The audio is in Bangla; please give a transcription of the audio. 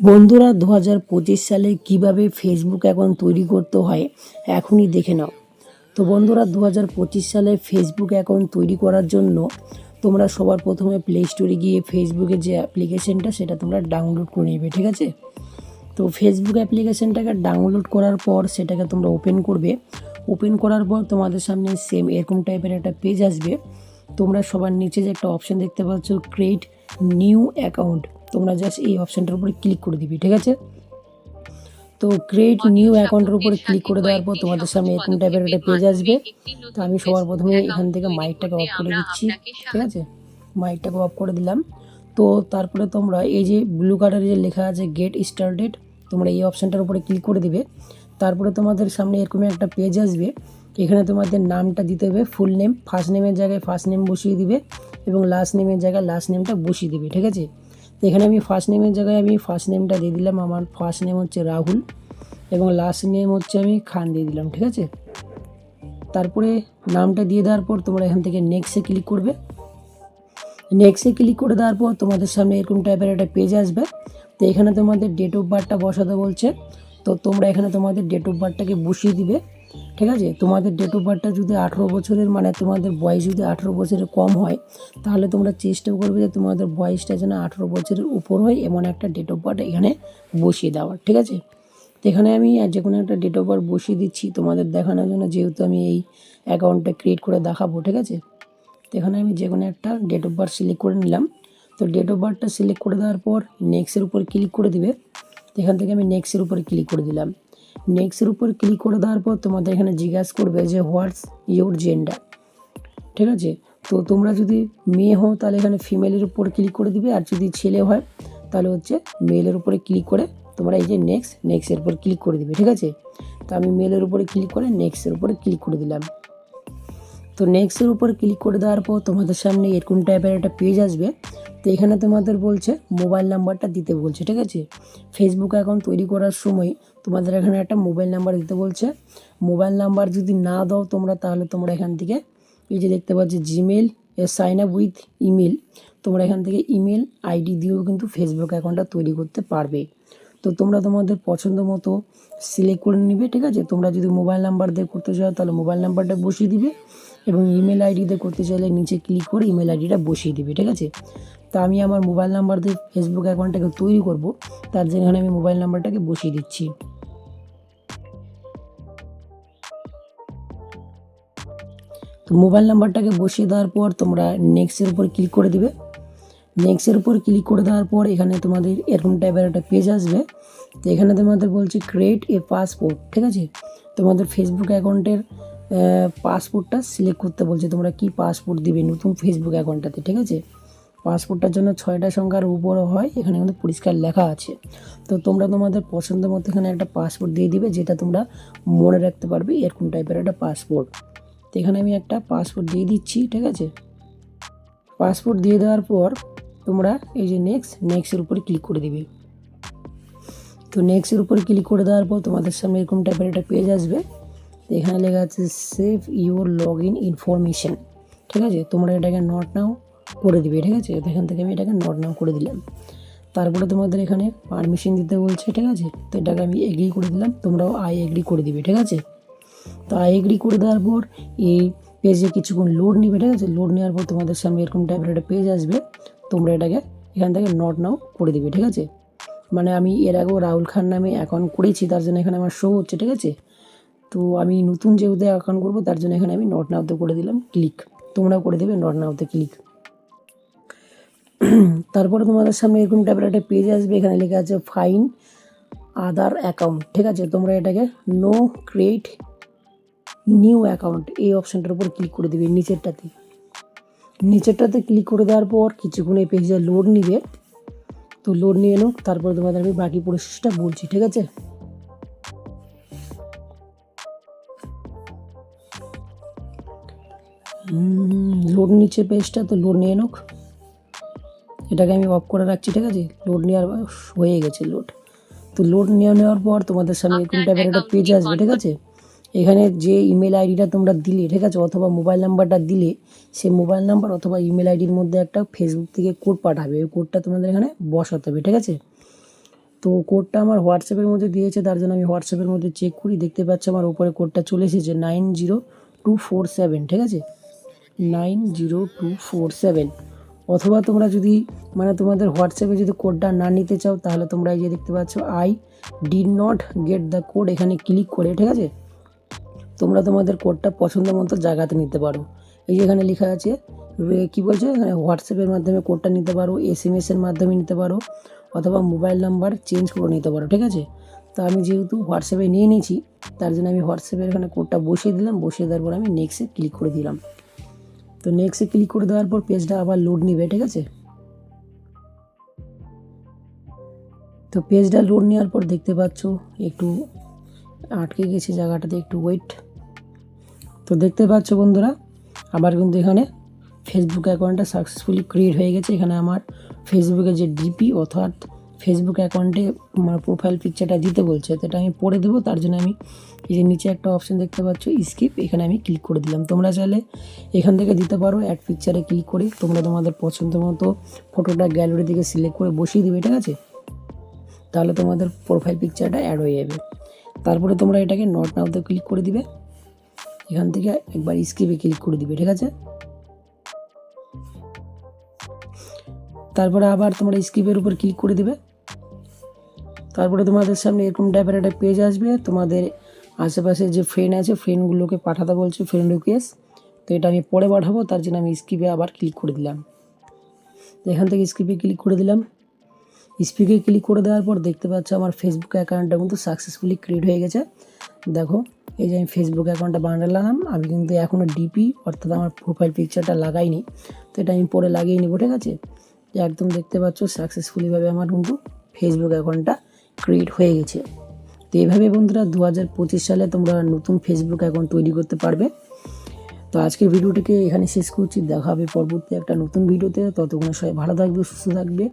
বন্ধুরা দু হাজার পঁচিশ সালে কীভাবে ফেসবুক অ্যাকাউন্ট তৈরি করতে হয়, এখনই দেখে নাও। তো বন্ধুরা দু হাজার পঁচিশ সালে ফেসবুক অ্যাকাউন্ট তৈরি করার জন্য তোমরা সবার প্রথমে প্লে স্টোরে গিয়ে ফেসবুকের যে অ্যাপ্লিকেশনটা সেটা তোমরা ডাউনলোড করে নেবে, ঠিক আছে? তো ফেসবুক অ্যাপ্লিকেশনটাকে ডাউনলোড করার পর সেটাকে তোমরা ওপেন করবে। ওপেন করার পর তোমাদের সামনে সেম এরকম টাইপের একটা পেজ আসবে। তোমরা সবার নিচে যে একটা অপশন দেখতে পাচ্ছ ক্রিয়েট নিউ অ্যাকাউন্ট তোমরা জাস্ট এই অপশানটার উপরে ক্লিক করে দিবি, ঠিক আছে? তো ক্রিয়েট নিউ অ্যাকাউন্টের উপরে ক্লিক করে দেওয়ার পর তোমাদের সামনে এরকম টাইপের একটা পেজ আসবে। তো আমি সবার প্রথমে এখান থেকে মাইকটাকে অফ করে দিচ্ছি, ঠিক আছে? মাইকটাকে অফ করে দিলাম। তো তারপরে তোমরা এই যে ব্লু কালারে যে লেখা আছে গেট স্টার্টেড তোমরা এই অপশানটার উপরে ক্লিক করে দিবে। তারপরে তোমাদের সামনে এরকমই একটা পেজ আসবে। এখানে তোমাদের নামটা দিতে হবে ফুল নেম ফার্স্ট নেমের জায়গায় ফার্স্ট নেম বসিয়ে দিবে এবং লাস্ট নেমের জায়গায় লাস্ট নেমটা বসিয়ে দিবে, ঠিক আছে? এখানে আমি ফার্স্ট নেমের জায়গায় আমি ফার্স্ট নেমটা দিয়ে দিলাম। আমার ফার্স্ট নেম হচ্ছে রাহুল এবং লাস্ট নেম হচ্ছে আমি খান দিয়ে দিলাম, ঠিক আছে? তারপরে নামটা দিয়ে দেওয়ার পর তোমরা এখান থেকে নেক্সটে ক্লিক করবে। নেক্সটে ক্লিক করে দেওয়ার পর তোমাদের সামনে এরকম টাইপের একটা পেজ আসবে। তো এখানে তোমাদের ডেট অফ বার্থটা বসাতে বলছে। তো তোমরা এখানে তোমাদের ডেট অফ বার্থটাকে বসিয়ে দিবে। ঠিক আছে? তোমাদের ডেট অফ বার্থটা যদি আঠেরো বছরের মানে তোমাদের বয়স যদি আঠেরো বছরের কম হয়, তাহলে তোমরা চেষ্টা করবে যে তোমাদের বয়সটা যেন আঠেরো বছরের উপর হয়, এমন একটা ডেট অফ বার্থ এখানে বসিয়ে দেওয়ার, ঠিক আছে? তো এখানে আমি যে কোনো একটা ডেট অফ বার্থ বসিয়ে দিচ্ছি, তোমাদের দেখানোর জন্য যেহেতু আমি এই অ্যাকাউন্টটা ক্রিয়েট করে দেখাবো, ঠিক আছে? তো এখানে আমি যে কোনো একটা ডেট অফ বার্থ সিলেক্ট করে নিলাম। তো ডেট অফ বার্থটা সিলেক্ট করে দেওয়ার পর নেক্সটের উপর ক্লিক করে দিবে। এখান থেকে আমি নেক্সটের উপরে ক্লিক করে দিলাম। নেক্সটের উপর ক্লিক করে দেওয়ার পর তোমাদের এখানে জিজ্ঞাসা করবে যে হোয়াটস ইউর জেন্ডার ঠিক আছে? তো তোমরা যদি মেয়ে হও, তাহলে এখানে ফিমেলের উপর ক্লিক করে দিবে। আর যদি ছেলে হয়, তাহলে হচ্ছে মেলের উপরে ক্লিক করে তোমরা এই যে নেক্সট নেক্সটের উপর ক্লিক করে দিবে। ঠিক আছে? তো আমি মেলের উপরে ক্লিক করে নেক্সটের উপরে ক্লিক করে দিলাম। তো নেক্সটের উপর ক্লিক করে দেওয়ার পর তোমাদের সামনে এরকম টাইপের একটা পেজ আসবে। তো এখানে তোমাদের বলছে মোবাইল নাম্বারটা দিতে বলছে, ঠিক আছে? ফেসবুক অ্যাকাউন্ট তৈরি করার সময় তোমাদের এখানে একটা মোবাইল নাম্বার দিতে বলছে। মোবাইল নাম্বার যদি না দাও তোমরা, তাহলে তোমরা এখান থেকে এই যে দেখতে পাচ্ছ Gmail sign up with email তোমরা এখান থেকে ইমেল আইডি দিয়েও কিন্তু ফেসবুক অ্যাকাউন্টটা তৈরি করতে পারবে। তো তোমরা তোমাদের পছন্দ মতো সিলেক্ট করে নিবে, ঠিক আছে? তোমরা যদি মোবাইল নাম্বার দিয়ে করতে চাও, তাহলে মোবাইল নাম্বারটা বসিয়ে দিবে। এবং ইমেল আইডিতে করতে চাইলে নিচে ক্লিক করে ইমেল আইডিটা বসিয়ে দিবে, ঠিক আছে? তা আমি আমার মোবাইল নাম্বার দিয়ে ফেসবুক অ্যাকাউন্টটাকে তৈরি করব, তার জন্য এখানে আমি মোবাইল নাম্বারটাকে বসিয়ে দিচ্ছি। তো মোবাইল নাম্বারটাকে বসিয়ে দেওয়ার পর তোমরা নেক্সটের উপর ক্লিক করে দিবে। নেক্সটের উপর ক্লিক করে দেওয়ার পর এখানে তোমাদের এরকম টাইপের একটা পেজ আসবে। তো এখানে তোমাদের বলছে ক্রিয়েট এ পাসপোর্ট ঠিক আছে? তোমাদের ফেসবুক অ্যাকাউন্টের পাসপোর্টটা সিলেক্ট করতে বলছে। তোমরা কি পাসপোর্ট দিবে নতুন ফেসবুক অ্যাকাউন্টটাতে, ঠিক আছে? পাসপোর্টটার জন্য ছয়টা সংখ্যার উপরও হয়, এখানে কিন্তু পরিষ্কার লেখা আছে। তো তোমরা তোমাদের পছন্দ মতো এখানে একটা পাসপোর্ট দিয়ে দিবে, যেটা তোমরা মনে রাখতে পারবে এরকম টাইপের একটা পাসপোর্ট। তো এখানে আমি একটা পাসপোর্ট দিয়ে দিচ্ছি, ঠিক আছে? পাসপোর্ট দিয়ে দেওয়ার পর তোমরা এই যে নেক্সট নেক্সটের উপরে ক্লিক করে দিবে। তো নেক্সটের উপরে ক্লিক করে দেওয়ার পর তোমাদের সামনে এরকম টাইপের একটা পেজ আসবে। এখানে লেখা আছে save your log in information ঠিক আছে? তোমরা এটাকে নট নাও করে দিবে, ঠিক আছে? এখান থেকে আমি এটাকে নট নাও করে দিলাম। তারপরে তোমাদের এখানে পারমিশন দিতে বলছে, ঠিক আছে? তো এটাকে আমি এগ্রি করে দিলাম, তোমরাও আই এগ্রি করে দিবে, ঠিক আছে? তো আই এগ্রি করে দেওয়ার পর এই পেজে কিছুক্ষণ লোড নিবে, ঠিক আছে? লোড নেওয়ার পর তোমাদের সামনে এরকম টাইপের একটা পেজ আসবে, তোমরা এটাকে এখান থেকে নট নাও করে দিবে, ঠিক আছে? মানে আমি এর আগেও রাহুল খান নামে অ্যাকাউন্ট করেছি, তার জন্য এখানে আমার শো হচ্ছে, ঠিক আছে? তো আমি নতুন যেহেতু অ্যাকাউন্ট করব, তার জন্য এখানে আমি নট নাওতে করে দিলাম ক্লিক তোমরাও করে দেবে নট নাওতে ক্লিক তারপরে তোমাদের সামনে এরকম টাইপের একটা পেজ আসবে, এখানে লেখা আছে ফাইন আদার অ্যাকাউন্ট ঠিক আছে? তোমরা এটাকে নো ক্রিয়েট নিউ অ্যাকাউন্ট এই অপশানটার উপর ক্লিক করে দেবে, নিচেরটাতে। নিচেরটাতে ক্লিক করে দেওয়ার পর কিছুক্ষণ এই পেজটা লোড নিবে। তো লোড নিয়ে নোক, তারপরে তোমাদের আমি বাকি প্রসেসটা বলছি, ঠিক আছে? লোড নিচ্ছে পেজটা তো লোড নিয়ে নোক। এটাকে আমি অফ করে রাখছি ঠিক আছে? লোড নেওয়ার হয়ে গেছে লোড তো লোড নিয়ে নেওয়ার পর তোমাদের সামনে এরকম টাইপের একটা পেজ আসবে ঠিক আছে? এখানে যে ইমেল আইডিটা তোমরা দিলে ঠিক আছে? অথবা মোবাইল নাম্বারটা দিলে সেই মোবাইল নাম্বার অথবা ইমেল আইডির মধ্যে একটা ফেসবুক থেকে কোড পাঠাবে। ওই কোডটা তোমাদের এখানে বসাতে হবে ঠিক আছে? তো কোডটা আমার হোয়াটসঅ্যাপের মধ্যে দিয়েছে তার জন্য আমি হোয়াটসঅ্যাপের মধ্যে চেক করি। দেখতে পাচ্ছি আমার উপরে কোডটা চলে এসেছে nine zero two four seven ঠিক আছে? Nine zero two four seven অথবা তোমরা যদি মানে তোমাদের হোয়াটসঅ্যাপে যদি কোডটা না নিতে চাও, তাহলে তোমরা এই যে দেখতে পাচ্ছ I didn't get the code এখানে ক্লিক করে, ঠিক আছে? তোমরা তোমাদের কোডটা পছন্দ মতো জায়গাতে নিতে পারো। এই যে এখানে লেখা আছে কী বলছে? এখানে হোয়াটসঅ্যাপের মাধ্যমে কোডটা নিতে পারো এস এম এসের মাধ্যমে নিতে পারো, অথবা মোবাইল নাম্বার চেঞ্জ করে নিতে পারো, ঠিক আছে? তো আমি যেহেতু হোয়াটসঅ্যাপে নিয়ে নিয়েছি, তার জন্য আমি হোয়াটসঅ্যাপে এখানে কোডটা বসিয়ে দিলাম, বসিয়ে দেওয়ার পর আমি নেক্সটে ক্লিক করে দিলাম। তো নেক্সটে ক্লিক করে দেওয়ার পর পেজটা আবার লোড নিবে, ঠিক আছে? তো পেজটা লোড নেওয়ার পর দেখতে পাচ্ছ, একটু আটকে গেছে জায়গাটাতে, একটু ওয়েট তো দেখতে পাচ্ছ বন্ধুরা, আবার কিন্তু এখানে ফেসবুক অ্যাকাউন্টটা সাকসেসফুলি ক্রিয়েট হয়ে গেছে। এখানে আমার ফেসবুকে যে ডিপি অর্থাৎ ফেসবুক অ্যাকাউন্টে আমার প্রোফাইল পিকচারটা দিতে বলছে, তো এটা আমি পড়ে দেবো, তার জন্য আমি এই যে নিচে একটা অপশন দেখতে পাচ্ছ স্কিপ এখানে আমি ক্লিক করে দিলাম। তোমরা চাইলে এখান থেকে দিতে পারো অ্যাড পিকচারে ক্লিক করে তোমরা তোমাদের পছন্দ মতো ফটোটা গ্যালারি থেকে সিলেক্ট করে বসিয়ে দিবে, ঠিক আছে? তাহলে তোমাদের প্রোফাইল পিকচারটা অ্যাড হয়ে যাবে। তারপরে তোমরা এটাকে নট নাওতে ক্লিক করে দিবে। এখান থেকে একবার স্কিপে ক্লিক করে দিবে, ঠিক আছে? তারপরে আবার তোমরা স্কিপের উপর ক্লিক করে দিবে। তারপরে তোমাদের সামনে এরকম টাইপের একটা পেজ আসবে। তোমাদের আশেপাশে যে ফ্রেন্ড আছে ফ্রেন্ডগুলোকে পাঠাতে বলছে ফ্রেন্ড রিকোয়েস্ট তো এটা আমি পরে পাঠাবো, তার জন্য আমি স্কিপে আবার ক্লিক করে দিলাম। এখান থেকে স্কিপে ক্লিক করে দিলাম। স্পিকে ক্লিক করে দেওয়ার পর দেখতে পাচ্ছ আমার ফেসবুক অ্যাকাউন্টটা কিন্তু সাকসেসফুলি ক্রিয়েট হয়ে গেছে। দেখো, এই যে আমি ফেসবুক অ্যাকাউন্টটা বানালাম আমি কিন্তু এখনও ডিপি অর্থাৎ আমার প্রোফাইল পিকচারটা লাগাইনি। তো এটা আমি পরে লাগিয়ে নেব, ঠিক আছে? একদম দেখতে পাচ্ছ সাকসেসফুলিভাবে আমার কিন্তু ফেসবুক অ্যাকাউন্টটা ক্রিয়েট হয়ে গেছে। তো এইভাবে বন্ধুরা দু হাজার পঁচিশ সালে তোমরা নতুন ফেসবুক অ্যাকাউন্ট তৈরি করতে পারবে। তো আজকের ভিডিওটিকে এখানে শেষ করছি। দেখা হবে পরবর্তী একটা নতুন ভিডিওতে। ততক্ষণ সবাই ভালো থাকবে, সুস্থ থাকবে।